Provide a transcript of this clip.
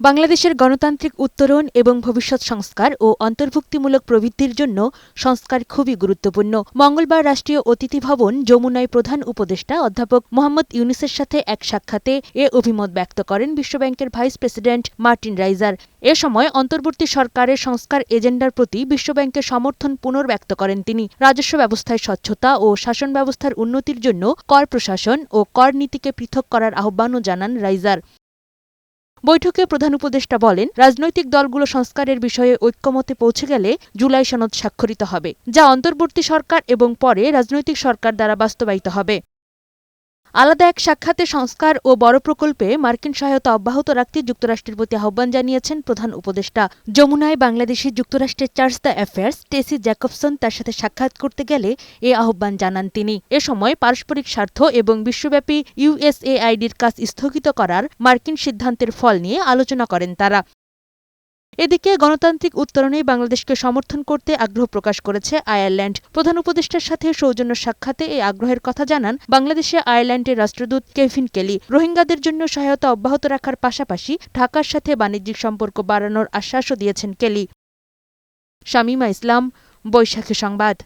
বাংলাদেশের গণতান্ত্রিক উত্তরণ এবং ভবিষ্যৎ সংস্কার ও অন্তর্ভুক্তিমূলক প্রবৃদ্ধির জন্য সংস্কার খুবই গুরুত্বপূর্ণ। মঙ্গলবার রাষ্ট্রীয় অতিথি ভবন যমুনায় প্রধান উপদেষ্টা অধ্যাপক মোহাম্মদ ইউনুসের সাথে এক সাক্ষাতে এ অভিমত ব্যক্ত করেন বিশ্বব্যাংকের ভাইস প্রেসিডেন্ট মার্টিন রাইজার। এ সময় অন্তর্বর্তী সরকারের সংস্কার এজেন্ডার প্রতি বিশ্বব্যাংকের সমর্থন পুনর্ব্যক্ত করেন তিনি। রাজস্ব ব্যবস্থায় স্বচ্ছতা ও শাসন ব্যবস্থার উন্নতির জন্য কর প্রশাসন ও কর নীতিকে পৃথক করার আহ্বানও জানান রাইজার। বৈঠকে প্রধান উপদেষ্টা বলেন, রাজনৈতিক দলগুলো সংস্কারের বিষয়ে ঐক্যমতে পৌঁছে গেলে জুলাই সনদ স্বাক্ষরিত হবে, যা অন্তর্বর্তী সরকার এবং পরে রাজনৈতিক সরকার দ্বারা বাস্তবায়িত হবে। আলাদা এক সাক্ষাতে সংস্কার ও বড় প্রকল্পে মার্কিন সহায়তা অব্যাহত রাখতে যুক্তরাষ্ট্রের প্রতি আহ্বান জানিয়েছেন প্রধান উপদেষ্টা। যমুনায় বাংলাদেশে যুক্তরাষ্ট্রের charge d' affaires, Tracey Jacobson তার সাথে সাক্ষাৎ করতে গেলে এ আহ্বান জানান তিনি। এ সময় পারস্পরিক স্বার্থ এবং বিশ্বব্যাপী ইউএসএআইডির কাজ স্থগিত করার মার্কিন সিদ্ধান্তের ফল নিয়ে আলোচনা করেন তারা। এদিকে গণতান্ত্রিক উত্তরণে বাংলাদেশকে সমর্থন করতে আগ্রহ প্রকাশ করেছে আয়ারল্যান্ড। প্রধান উপদেষ্টার সাথে সৌজন্য সাক্ষাতে এই আগ্রহের কথা জানান বাংলাদেশে আয়ারল্যান্ডের রাষ্ট্রদূত কেভিন কেলি। রোহিঙ্গাদের জন্য সহায়তা অব্যাহত রাখার পাশাপাশি ঢাকার সাথে বাণিজ্যিক সম্পর্ক বাড়ানোর আশ্বাসও দিয়েছেন কেলি। শামিমা ইসলাম, বৈশাখী সংবাদ।